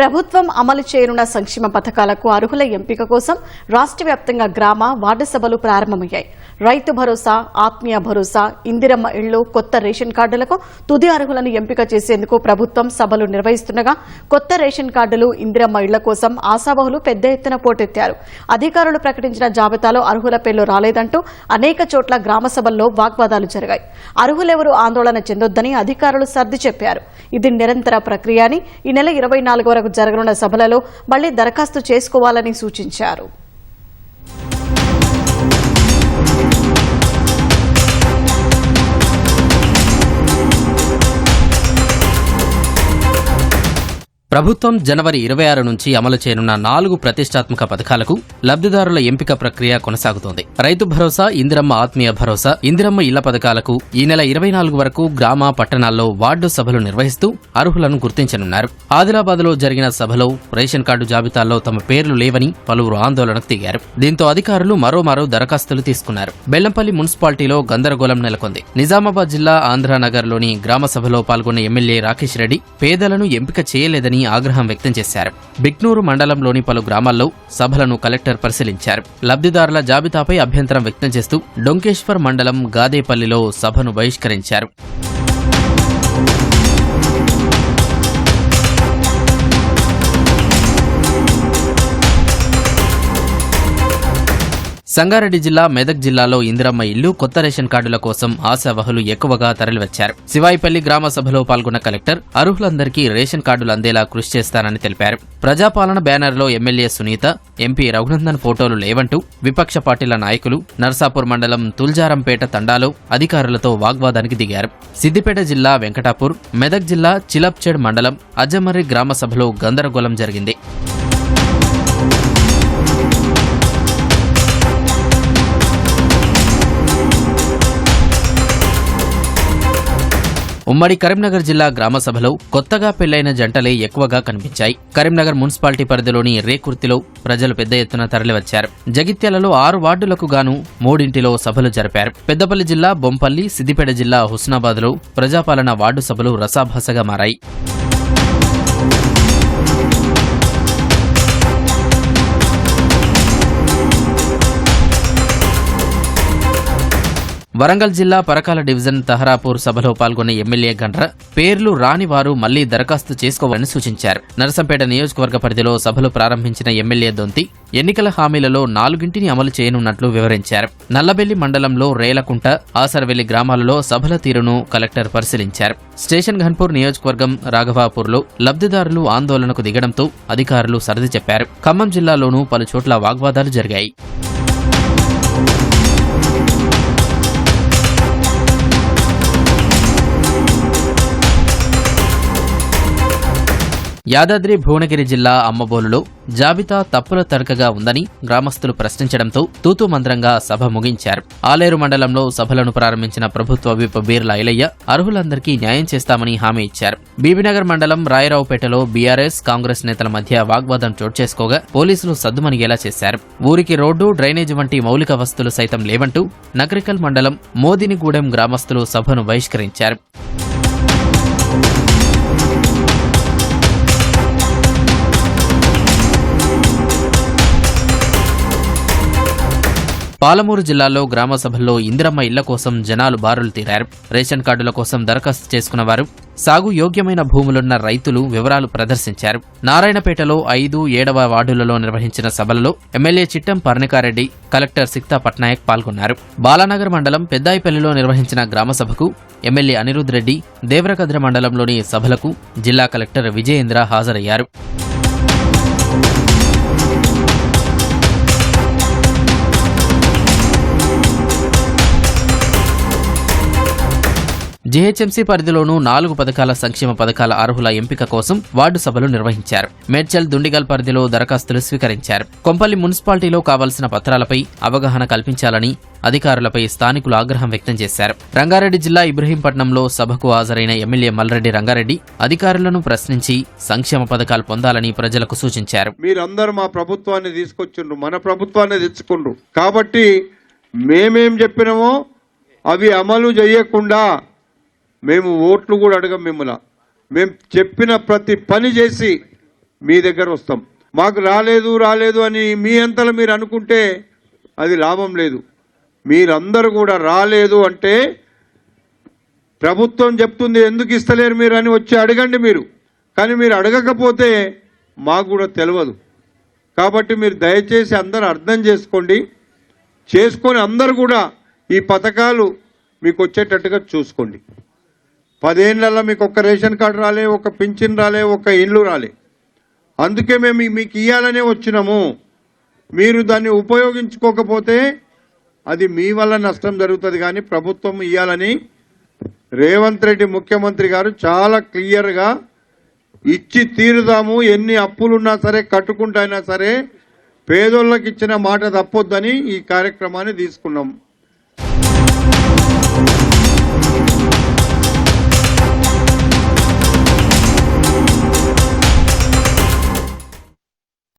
ప్రభుత్వం అమలు చేయనున్న సంక్షేమ పథకాలకు అర్హుల ఎంపిక కోసం రాష్ట్ర వ్యాప్తంగా గ్రామ వార్డు సభలు ప్రారంభమయ్యాయి. రైతు భరోసా ఆత్మీయ భరోసా ఇందిరమ్మ ఇళ్ళు కొత్త రేషన్ కార్డులకు తుది అర్హులను ఎంపిక చేసేందుకు ప్రభుత్వం సభలు నిర్వహిస్తుండగా కొత్త రేషన్ కార్డులు ఇందిరమ్మ ఇళ్ళ కోసం ఆశావహులు పెద్ద ఎత్తున పోటెత్తారు. అధికారులు ప్రకటించిన జాబితాలో అర్హుల పేర్లు రాలేదంటూ అనేక చోట్ల గ్రామ సభల్లో వాగ్వాదాలు జరిగాయి. అర్హులెవరూ ఆందోళన చెందొద్దని అధికారులు సర్ది చెప్పారు. ఇది నిరంతర ప్రక్రియ అని ఈ నెల ఇరవై నాలుగు వరకు జరగనున్న సభలలో మళ్ళీ దరఖాస్తు చేసుకోవాలని సూచించారు. ప్రభుత్వం జనవరి ఇరవై ఆరు నుంచి అమలు చేయనున్న నాలుగు ప్రతిష్టాత్మక పథకాలకు లబ్ధిదారుల ఎంపిక ప్రక్రియ కొనసాగుతోంది. రైతు భరోసా ఇందిరమ్మ ఆత్మీయ భరోసా ఇందిరమ్మ ఇళ్ళ పథకాలకు ఈ నెల ఇరవై నాలుగు వరకు గ్రామ పట్టణాల్లో వార్డు సభలు నిర్వహిస్తూ అర్హులను గుర్తించనున్నారు. ఆదిలాబాద్లో జరిగిన సభలో రేషన్ కార్డు జాబితాల్లో తమ పేర్లు లేవని పలువురు ఆందోళనకు దిగారు. దీంతో అధికారులు మరోమారో దరఖాస్తులు తీసుకున్నారు. బెల్లంపల్లి మున్సిపాలిటీలో గందరగోళం నెలకొంది. నిజామాబాద్ జిల్లా ఆంధ్రానగర్లోని గ్రామ సభలో పాల్గొన్న ఎమ్మెల్యే రాకేష్ రెడ్డి పేదలను ఎంపిక చేయలేదని ఆగ్రహం వ్యక్తం చేశారు. బిక్నూరు మండలంలోని పలు గ్రామాల్లో సభలను కలెక్టర్ పరిశీలించారు. లబ్ధిదారుల జాబితాపై అభ్యంతరం వ్యక్తం చేస్తూ డొంకేశ్వర్ మండలం గాదేపల్లిలో సభను బహిష్కరించారు. సంగారెడ్డి జిల్లా మెదక్ జిల్లాలో ఇందిరమ్మ ఇల్లు కొత్త రేషన్ కార్డుల కోసం ఆశావహులు ఎక్కువగా తరలివచ్చారు. శివాయిపల్లి గ్రామ సభలో పాల్గొన్న కలెక్టర్ అర్హులందరికీ రేషన్ కార్డులు అందేలా కృషి చేస్తానని తెలిపారు. ప్రజాపాలన బ్యానర్లో ఎమ్మెల్యే సునీత ఎంపీ రఘునందన్ ఫోటోలు లేవంటూ విపక్ష పార్టీల నాయకులు నర్సాపూర్ మండలం తుల్జారంపేట తండాలో అధికారులతో వాగ్వాదానికి దిగారు. సిద్దిపేట జిల్లా వెంకటాపూర్ మెదక్ జిల్లా చిలప్చెడ్ మండలం అజ్జమర్రి గ్రామ సభలో గందరగోళం జరిగింది. ఉమ్మడి కరీంనగర్ జిల్లా గ్రామ సభలో కొత్తగా పెళ్ళైన జంటలే ఎక్కువగా కనిపించాయి. కరీంనగర్ మున్సిపాలిటీ పరిధిలోని రేకుర్తిలో ప్రజలు పెద్ద ఎత్తున తరలివచ్చారు. జగిత్యాలలో ఆరు వార్డులకు గాను మూడింటిలో సభలు జరిపారు. పెద్దపల్లి జిల్లా బొంపల్లి సిద్దిపేట జిల్లా హుస్నాబాద్లో ప్రజాపాలన వార్డు సభలు రసాభాసగా మారాయి. వరంగల్ జిల్లా పరకాల డివిజన్ తహరాపూర్ సభలో పాల్గొన్న ఎమ్మెల్యే గండ్ర పేర్లు రాని వారు మళ్ళీ దరఖాస్తు చేసుకోవాలని సూచించారు. నరసంపేట నియోజకవర్గ పరిధిలో సభలు ప్రారంభించిన ఎమ్మెల్యే దొంతి ఎన్నికల హామీలలో నాలుగింటిని అమలు చేయనున్నట్లు వివరించారు. నల్లబెల్లి మండలంలో రేలకుంట ఆసరవెల్లి గ్రామాలలో సభల తీరును కలెక్టర్ పరిశీలించారు. స్టేషన్ ఘన్పూర్ నియోజకవర్గం రాఘవాపూర్లో లబ్ధిదారులు ఆందోళనకు దిగడంతో అధికారులు సర్ది చెప్పారు. ఖమ్మం జిల్లాలోనూ పలు చోట్ల వాగ్వాదాలు జరిగాయి. యాదాద్రి భువనగిరి జిల్లా అమ్మబోలులో జాబితా తప్పుల తడకగా ఉందని గ్రామస్తులు ప్రశ్నించడంతో తూతూ మంత్రంగా సభ ముగించారు. ఆలేరు మండలంలో సభలను ప్రారంభించిన ప్రభుత్వ విప్ బీర్ల ఐలయ్య అర్హులందరికీ న్యాయం చేస్తామని హామీ ఇచ్చారు. బీబీనగర్ మండలం రాయరావుపేటలో బీఆర్ఎస్ కాంగ్రెస్ నేతల మధ్య వాగ్వాదం చోటు చేసుకోగా పోలీసులు సద్దుమణిగేలా చేశారు. ఊరికి రోడ్డు డ్రైనేజ్ వంటి మౌలిక వస్తువులు సైతం లేవంటూ నగరికల్ మండలం మోదినిగూడెం గ్రామస్తులు సభను బహిష్కరించారు. పాలమూరు జిల్లాలో గ్రామ సభల్లో ఇందిరమ్మ ఇళ్ళ కోసం జనాలు బారులు తీరారు. రేషన్ కార్డుల కోసం దరఖాస్తు చేసుకున్న వారు సాగు యోగ్యమైన భూములున్న రైతులు వివరాలు ప్రదర్శించారు. నారాయణపేటలో ఐదు ఏడవ వార్డులలో నిర్వహించిన సభలలో ఎమ్మెల్యే చిట్టం పర్ణికారెడ్డి కలెక్టర్ సిక్తా పట్నాయక్ పాల్గొన్నారు. బాలానగర్ మండలం పెద్దాయిపల్లిలో నిర్వహించిన గ్రామ సభకు ఎమ్మెల్యే అనిరుద్ రెడ్డి దేవరకద్ర మండలంలోని సభలకు జిల్లా కలెక్టర్ విజయేంద్ర హాజరయ్యారు. జీహెచ్ఎంసీ పరిధిలోనూ నాలుగు పథకాల సంక్షేమ పథకాల అర్హుల ఎంపిక కోసం వార్డు సభలు నిర్వహించారు. మేడ్చల్ దుండిగల్ పరిధిలో దరఖాస్తులు స్వీకరించారు. కొంపల్లి మున్సిపాలిటీలో కావాల్సిన పత్రాలపై అవగాహన కల్పించాలని అధికారులపై స్థానికులు ఆగ్రహం వ్యక్తం చేశారు. రంగారెడ్డి జిల్లా ఇబ్రహీంపట్నంలో సభకు హాజరైన ఎమ్మెల్యే మల్రెడ్డి రంగారెడ్డి అధికారులను ప్రశ్నించి సంక్షేమ పథకాలు పొందాలని ప్రజలకు సూచించారు. మీరందరూ మా ప్రభుత్వాన్ని తీసుకొచ్చిండ్రు మన ప్రభుత్వాన్ని తెచ్చుకుండ్రు. కాబట్టి మేమేం చెప్పినామో అవి అమలు చేయకుండా మేము ఓట్లు కూడా అడగం మిమ్మల్ని. మేము చెప్పిన ప్రతి పని చేసి మీ దగ్గర వస్తాం. మాకు రాలేదు రాలేదు అని మీ అంతలో మీరు అనుకుంటే అది లాభం లేదు. మీరందరూ కూడా రాలేదు అంటే ప్రభుత్వం చెప్తుంది ఎందుకు ఇస్తలేరు మీరు అని వచ్చి అడగండి మీరు. కానీ మీరు అడగకపోతే మాకు కూడా తెలియదు కాబట్టి మీరు దయచేసి అందరు అర్థం చేసుకోండి. చేసుకొని అందరు కూడా ఈ పథకాలు మీకు వచ్చేటట్టుగా చూసుకోండి. పదేళ్ళలో మీకు ఒక్క రేషన్ కార్డు రాలే ఒక పింఛన్ రాలే ఒక ఇల్లు రాలే. అందుకే మేము మీకు ఇవ్వాలనే వచ్చినాము. మీరు దాన్ని ఉపయోగించుకోకపోతే అది మీ వల్ల నష్టం జరుగుతుంది కానీ ప్రభుత్వం ఇవ్వాలని రేవంత్ రెడ్డి ముఖ్యమంత్రి గారు చాలా క్లియర్గా ఇచ్చి తీరుదాము ఎన్ని అప్పులున్నా సరే కట్టుకుంటైనా సరే పేదోళ్ళకి ఇచ్చిన మాట తప్పొద్దని ఈ కార్యక్రమాన్ని తీసుకున్నాం.